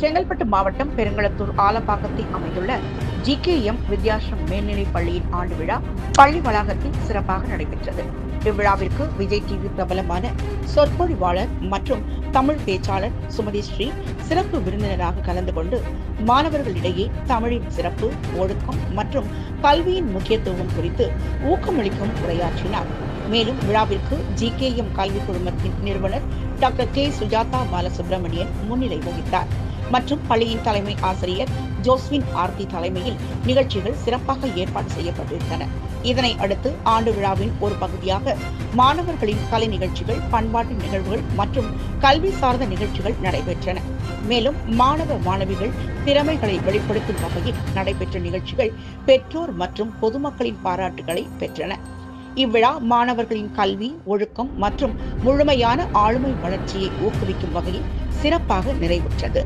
செங்கல்பட்டு மாவட்டம் பெருங்களத்தூர் ஆலப்பாக்கத்தில் அமைந்துள்ள G K M Vidyashram மேல்நிலைப் பள்ளியின் ஆண்டு விழா பள்ளி வளாகத்தில் சிறப்பாக நடைபெற்றது. இவ்விழாவிற்கு விஜய் டிவி பிரபலமான சொற்பொழிவாளர் மற்றும் தமிழ் பேச்சாளர் சுமதி ஸ்ரீ சிறப்பு விருந்தினராக கலந்து கொண்டு மாணவர்களிடையே தமிழின் சிறப்பு ஒழுக்கம் மற்றும் கல்வியின் முக்கியத்துவம் குறித்து ஊக்கமளிக்கும் உரையாற்றினார். மேலும் விழாவிற்கு ஜி கே எம் கல்வி குழுமத்தின் நிறுவனர் டாக்டர் கே. சுஜாதா பாலசுப்ரமணியன் முன்னிலை வகித்தார். மற்றும் பள்ளியின் தலைமை ஆசிரியர் ஜோஸ்வின் ஆர்த்தி தலைமையில் நிகழ்ச்சிகள் சிறப்பாக ஏற்பாடு செய்யப்பட்டிருந்தன. இதனை அடுத்து ஆண்டு விழாவின் ஒரு பகுதியாக மாணவர்களின் கலை நிகழ்ச்சிகள் பண்பாட்டு நிகழ்வுகள் மற்றும் கல்வி சார்ந்த நிகழ்ச்சிகள் நடைபெற்றன. மேலும் மாணவ மாணவிகள் திறமைகளை வெளிப்படுத்தும் வகையில் நடைபெற்ற நிகழ்ச்சிகள் பெற்றோர் மற்றும் பொதுமக்களின் பாராட்டுகளை பெற்றன. இவ்விழா மாணவர்களின் கல்வி ஒழுக்கம் மற்றும் முழுமையான ஆளுமை வளர்ச்சியை ஊக்குவிக்கும் வகையில் சிறப்பாக நிறைவுற்றது.